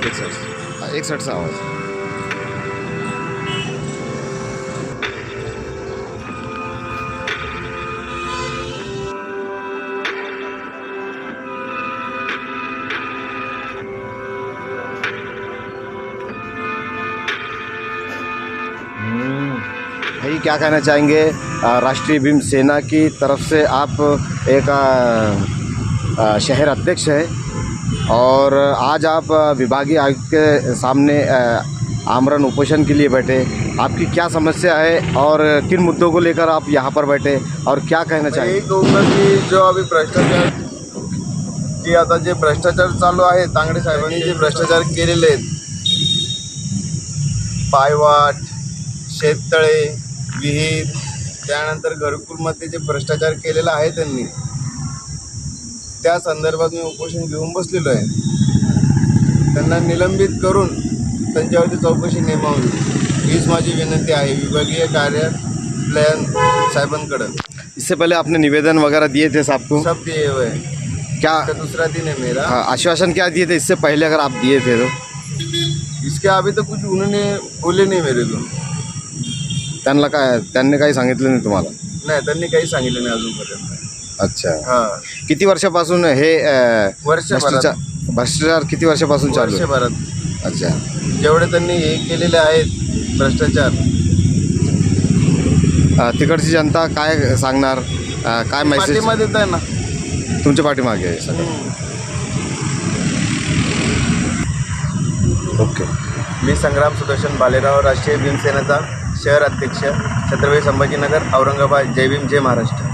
एक साईड हा, आवाज़। हम्म, भाई क्या कहना चाहेंगे? राष्ट्रीय भीम सेना की तरफ़ से आप एक शहर अध्यक्ष है। और आज आप विभागीय आयुक्त के सामने आमरण उपोषण के लिए बैठे। आपकी क्या समस्या है और किन मुद्दों को लेकर आप यहाँ पर बैठे और क्या कहना मैं चाहेंगे? यही कहूँगा की जो अभी भ्रष्टाचार की आता जे भ्रष्टाचार चालू आहे तांगडे साहेबांनी जे भ्रष्टाचार केलेले आहेत पायवाट शेततळे विहीर त्यानंतर घरकुलमध्ये जे भ्रष्टाचार केलेला आहे त्यांनी त्या संदर्भात मी उपोषण घेऊन बसलेलो आहे. त्यांना निलंबित करून त्यांच्यावरती चौकशी नेमावी. हीच माझी विनंती आहे. विभागीय कार्यालयन साहेबांकडं. इससे पहले आपने निवेदन वगैरह दिए थे साहब को? सब दिए हुए हैं. क्या दूसरा दिन है मेरा। आश्वासन क्या दिए थे? इससे पहले अगर आप दिए थे तो? इसके अभी तो कुछ उन्होंने बोले नहीं मेरे को। त्यांना काय त्यांनी काही सांगितलं नाही तुम्हाला? नाही त्यांनी काही सांगितलं नाही अजूनपर्यंत. अच्छा. हा. किती वर्षापासून हे अ, वर्षभरात. भ्रष्टाचार भ्रष्टाचार किती वर्षापासून चालू आहे? वर्षभरात. अच्छा. जेवढे त्यांनी हे केलेले आहेत भ्रष्टाचार. अ, तिकडची जनता काय सांगणार? अ, काय मेसेज पाठिंबा देत आहे ना. तुमच्या पाठीमागे आहे. सगळं ओके. मी संग्राम सुदर्शन भालेराव राष्ट्रीय भीमसेनेचा शहर अध्यक्ष छत्रपती संभाजीनगर औरंगाबाद जय भीम जय महाराष्ट्र.